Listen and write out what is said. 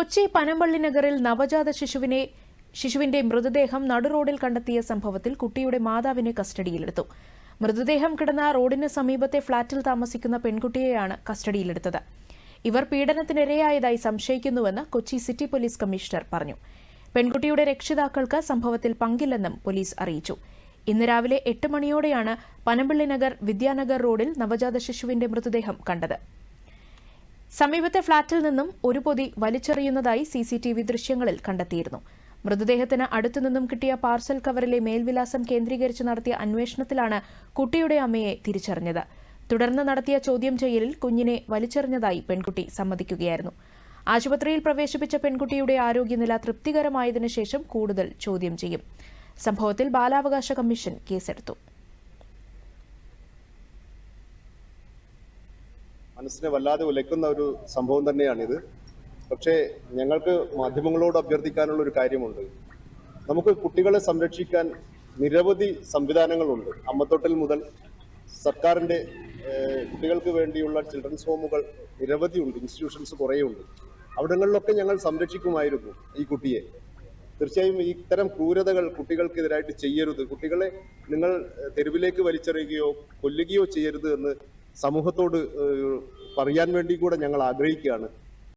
കൊച്ചി പനമ്പള്ളി നഗറിൽ നവജാത ശിശുവിനെ ശിശുവിന്റെ മൃതദേഹം നടുറോഡിൽ കണ്ടെത്തിയ സംഭവത്തിൽ കുട്ടിയുടെ മാതാവിനെ കസ്റ്റഡിയിലെടുത്തു. മൃതദേഹം കിടന്ന റോഡിന് സമീപത്തെ ഫ്ളാറ്റിൽ താമസിക്കുന്ന പെൺകുട്ടിയെയാണ് കസ്റ്റഡിയിലെടുത്തത്. ഇവർ പീഡനത്തിനിരയായതായി സംശയിക്കുന്നുവെന്ന് കൊച്ചി സിറ്റി പോലീസ് കമ്മീഷണർ പറഞ്ഞു. പെൺകുട്ടിയുടെ രക്ഷിതാക്കൾക്ക് സംഭവത്തിൽ പങ്കില്ലെന്നും പോലീസ് അറിയിച്ചു. ഇന്ന് രാവിലെ എട്ട് മണിയോടെയാണ് പനമ്പള്ളി നഗർ വിദ്യാനഗർ റോഡിൽ നവജാത ശിശുവിന്റെ മൃതദേഹം കണ്ടത്. സമീപത്തെ ഫ്ളാറ്റിൽ നിന്നും ഒരു പൊതി വലിച്ചെറിയുന്നതായി സി സി ടി വി ദൃശ്യങ്ങളിൽ കണ്ടെത്തിയിരുന്നു. മൃതദേഹത്തിന് അടുത്തുനിന്നും കിട്ടിയ പാർസൽ കവറിലെ മേൽവിലാസം കേന്ദ്രീകരിച്ച് നടത്തിയ അന്വേഷണത്തിലാണ് കുട്ടിയുടെ അമ്മയെ തിരിച്ചറിഞ്ഞത്. തുടർന്ന് നടത്തിയ ചോദ്യം ചെയ്യലിൽ കുഞ്ഞിനെ വലിച്ചെറിഞ്ഞതായി പെൺകുട്ടി സമ്മതിക്കുകയായിരുന്നു. ആശുപത്രിയിൽ പ്രവേശിപ്പിച്ച പെൺകുട്ടിയുടെ ആരോഗ്യനില തൃപ്തികരമായതിനു ശേഷം കൂടുതൽ ചോദ്യം ചെയ്യും. സംഭവത്തിൽ ബാലാവകാശ കമ്മീഷൻ കേസെടുത്തു. മനസ്സിനെ വല്ലാതെ ഉലയ്ക്കുന്ന ഒരു സംഭവം തന്നെയാണിത്. പക്ഷേ ഞങ്ങൾക്ക് മാധ്യമങ്ങളോട് അഭ്യർത്ഥിക്കാനുള്ള ഒരു കാര്യമുണ്ട്. നമുക്ക് കുട്ടികളെ സംരക്ഷിക്കാൻ നിരവധി സംവിധാനങ്ങളുണ്ട്. അമ്മത്തൊട്ടിൽ മുതൽ സർക്കാരിന്റെ കുട്ടികൾക്ക് വേണ്ടിയുള്ള ചിൽഡ്രൻസ് ഹോമുകൾ നിരവധിയുണ്ട് ഇൻസ്റ്റിറ്റ്യൂഷൻസ് കുറേയുണ്ട്. അവിടങ്ങളിലൊക്കെ ഞങ്ങൾ സംരക്ഷിക്കുമായിരുന്നു ഈ കുട്ടിയെ. തീർച്ചയായും ഇത്തരം ക്രൂരതകൾ കുട്ടികൾക്കെതിരായിട്ട് ചെയ്യരുത്. കുട്ടികളെ നിങ്ങൾ തെരുവിലേക്ക് വലിച്ചെറിയുകയോ കൊല്ലുകയോ ചെയ്യരുത് എന്ന് സമൂഹത്തോട് പറയാൻ വേണ്ടി കൂടെ ഞങ്ങൾ ആഗ്രഹിക്കുകയാണ്.